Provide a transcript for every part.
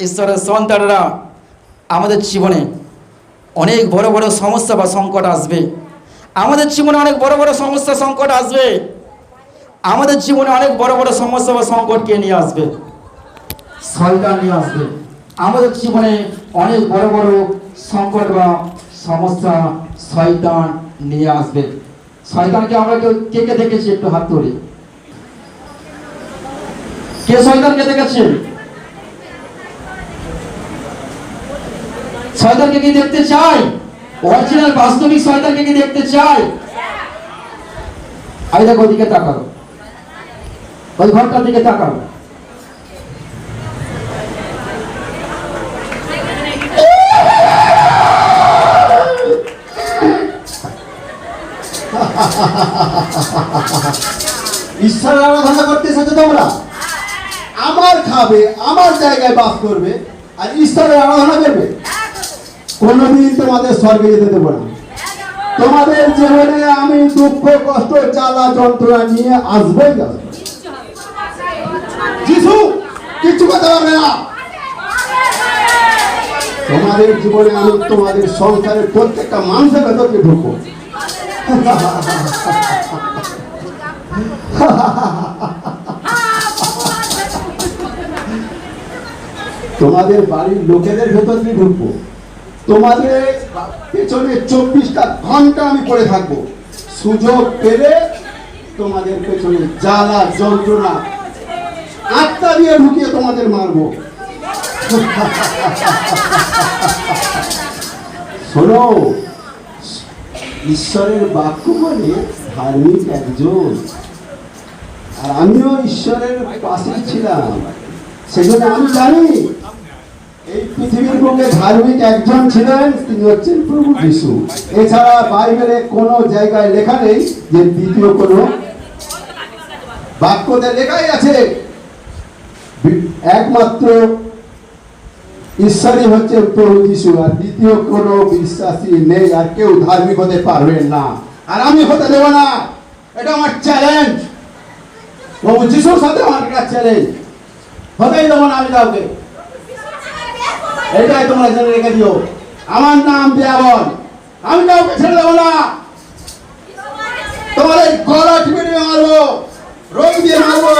ঈশ্বরের সন্তানরা আমাদের জীবনে অনেক বড় বড় সমস্যা বা সংকট আসবে। আমাদের জীবনে অনেক বড় বড় সমস্যা, সংকট আসবে। আমাদের জীবনে অনেক বড় বড় সমস্যা বা সংকট কে নিয়ে আসবে? শয়তান নিয়ে আসবে। আমাদের জীবনে অনেক বড় বড় সংকট বা সমস্যা শয়তান নিয়ে আসবে। শয়তানকে আমরা কেউ, কে কে দেখেছি? একটু হাত তুলি। কে শয়তানকে দেখেছি? শয়তানকে কি দেখতে চাই অরিজিনাল বাস্তবিক শয়তানকে কি দেখতে চাই আমি দেখো ওদিকে তাকাও। ওই ঘরটার দিকে তাকাও। ঈশ্বরের আরাধনা করতে এসেছ তোমরা? আমার খাবে আমার জায়গায় বাস করবে আর ঈশ্বরের আরাধনা করবে? কোনোদিন তোমাদের স্বর্গে যেতে দেবো না। তোমাদের জীবনে আমি দুঃখ, কষ্ট, জ্বালা, যন্ত্রণা নিয়ে আসবেই আসব যিশু, কিচ্ছু কথা পারবে না। তোমাদের জীবনে আমি তোমাদের সংসারের প্রত্যেকটা মানুষের ভেতর দিয়ে ঢুকবো। তোমাদের বাড়ির লোকেদের ভেতর দিয়ে ঢুকবো। তোমাদের পেছনে চব্বিশটা ঘণ্টা আমি পড়ে থাকব। সুযোগ পেলে তোমাদের পেছনে জ্বালা, যন্ত্রণা, আত্মা দিয়ে ঢুকিয়ে তোমাদের মারবো। শোনো, ঈশ্বরের বাক্য বলে ধার্মিক একজন। আর আমিও ঈশ্বরের পাশে ছিলাম। সেজন্য আমি জানি পৃথিবীর ধার্মিক একজন ছিলেন, তিনি হচ্ছেন প্রভু যিশু। এছাড়া বাইবেলে কোনো জায়গায় লেখা নেই যে দ্বিতীয় বাক্যতে লেখাই আছে। একমাত্র ঈশ্বরই হচ্ছে প্রভু যিশু, আর দ্বিতীয় কোনো বিশ্বাসী নেই, আর কেউ ধার্মিক হতে পারবেন না। আর আমি হতে দেব না। এটা আমার চ্যালেঞ্জ প্রভু যিশুর সাথে আমার চ্যালেঞ্জ হতেই দেবো না আমি কাউকে। এটাই তোমরা জেনে রেখে দিও। আমার নাম দেয়াবন আমি কাউকে ছেড়ে দেবো না। তোমাদের গলা টিপে টিপে মারবো। রোগ দিয়ে মারবো।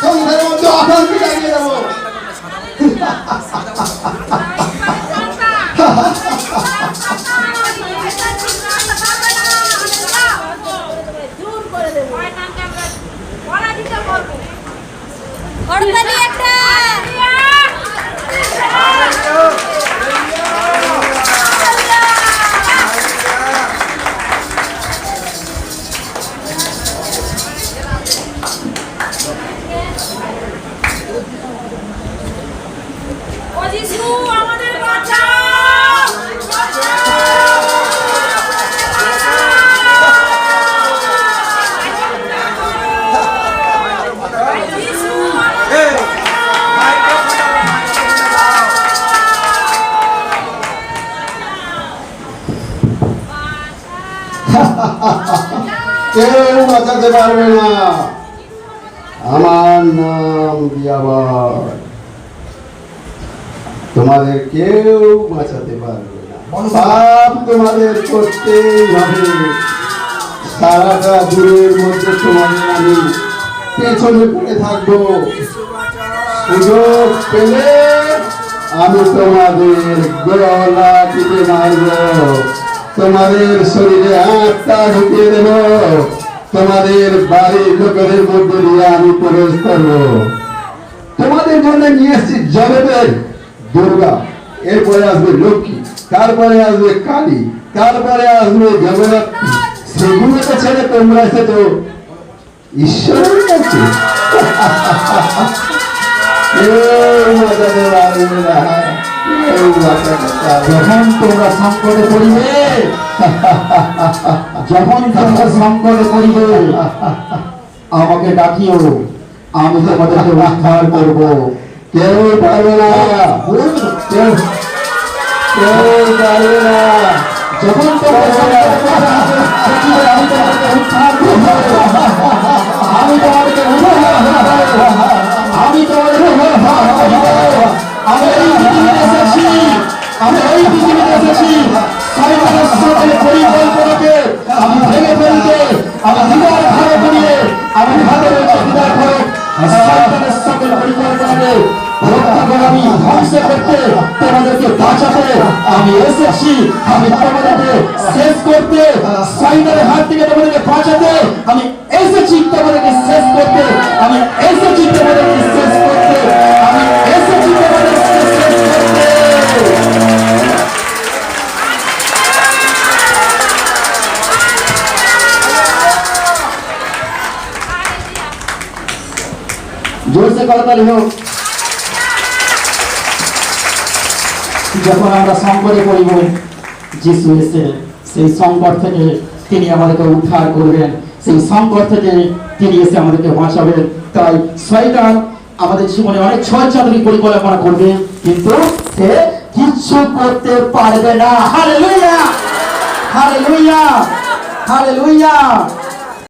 সংসারের মধ্যে অশান্তি লাগিয়ে দেবো। একটা কেউ বাঁচাতে পারবে না। আমার নাম দিয়াবার। তোমাদের কেউ বাঁচাতে পারবে পাপ তোমাদের করতেই হবে। সারাটা দূরের মধ্যে তোমাদের আমি পেছনে পড়ে থাকব। সুযোগ পেলে আমি তোমাদের গলা টিপে মারবো। তোমাদের শরীরে আত্মা ঢুকিয়ে দেব। তোমাদের বাড়ির লোকেদের মধ্যে দিয়ে আমি প্রবেশ করব। তোমাদের জন্য নিয়ে এসেছি জগতের দুর্গা। এরপরে আসবে লক্ষ্মী, তারপরে আসবে কালী, তারপরে আসবে জগদ্ধাত্রী সেগুলোকে ছেড়ে তোমরা এসেছ। ঈশ্বরের কাছে। যখন তোমরা সংকটে পড়িবে, যখন তোমরা সংকটে পড়িবে, আমাকে ডাকিও, আমি তোমাদেরকে উদ্ধার করব। কেউ পারবে না। আমি তোমাদেরকে আমি তোমাদেরকে আমি ধ্বংস করতে, তোমাদেরকে বাঁচাতে আমি এসেছি। আমি তোমাদেরকে শেষ করতে শয়তানের হাত থেকে তোমাদেরকে বাঁচাতে আমি এসেছি, তোমাদেরকে শেষ করতে, আমি এসেছি, তোমাদেরকে শেষ করতে, আমি এসেছি, তোমাদেরকে শেষ করতে। জোরসে করতালি হোক যখন আমরা সংকটে পড়িব যিশু এসে সেই সংকট থেকে তিনি আমাদেরকে উদ্ধার করবেন। সেই সংকট থেকে তিনি এসে আমাদেরকে বাঁচাবেন। তাই শয়তান আমাদের জীবনে অনেক ছয়চাতুরি পরিকল্পনা করবে, কিন্তু সে কিচ্ছু করতে পারবে না। হালেলুয়া! হালেলুয়া! হালেলুয়া!